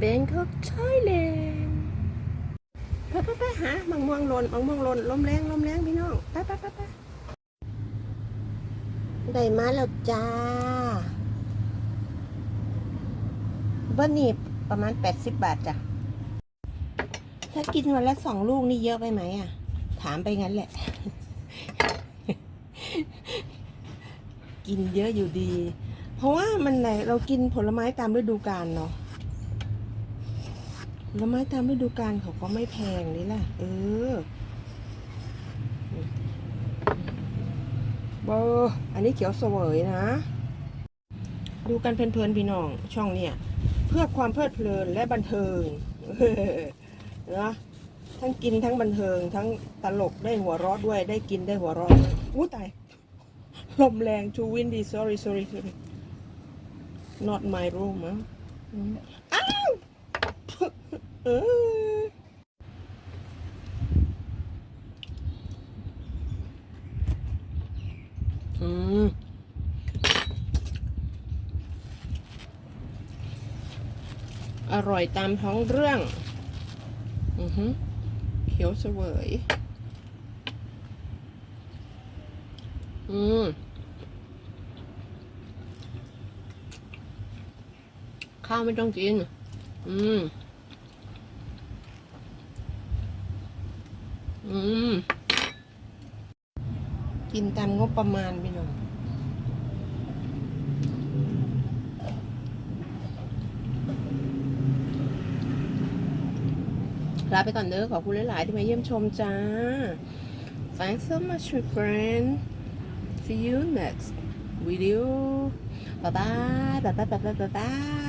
Bangkok Thailand ไปไปไปหามังม่วงหล่นมังม่วงหล่นลมแรงลมแรงพี่น้องไปไปไปไปได้มาแล้วจ้าบิ้ลนี่ประมาณ80บาทจ้ะ ถ้ากินวันละสองลูกนี่เยอะไปไหมอะ ถามไปงั้นแหละ กินเยอะอยู่ดี เพราะว่ามันไหนเรากินผลไม้ตามฤดูกาลเนาะ ผลไม้ตามฤดูกาลเขาก็ไม่แพงนี่แหละเออเบอร์อันนี้เขียวเสวยนะ ดูกันเพลินๆพี่น้องช่องเนี่ย เพื่อความเพลิดเพลินและบันเทิงเออนะทั้งกินทั้งบันเทิง ทั้งตลกได้หัวเราะด้วยได้กินได้หัวเราะด้วยอู้ตายลมแรงชูวินดี sorry sorry sorry not my room อ้าว อออืมอร่อยตามท้องเรื่อง อือฮึเขียวเสวย อืม ข้าวไม่ต้องกิน อืม อืม กินตามงบประมาณไปหน่อยลาไปก่อนเด้อขอบคุณหลาย ๆ ที่มาเยี่ยมชมจ้า Thanks so much my friend See you next video Bye bye bye bye bye bye bye bye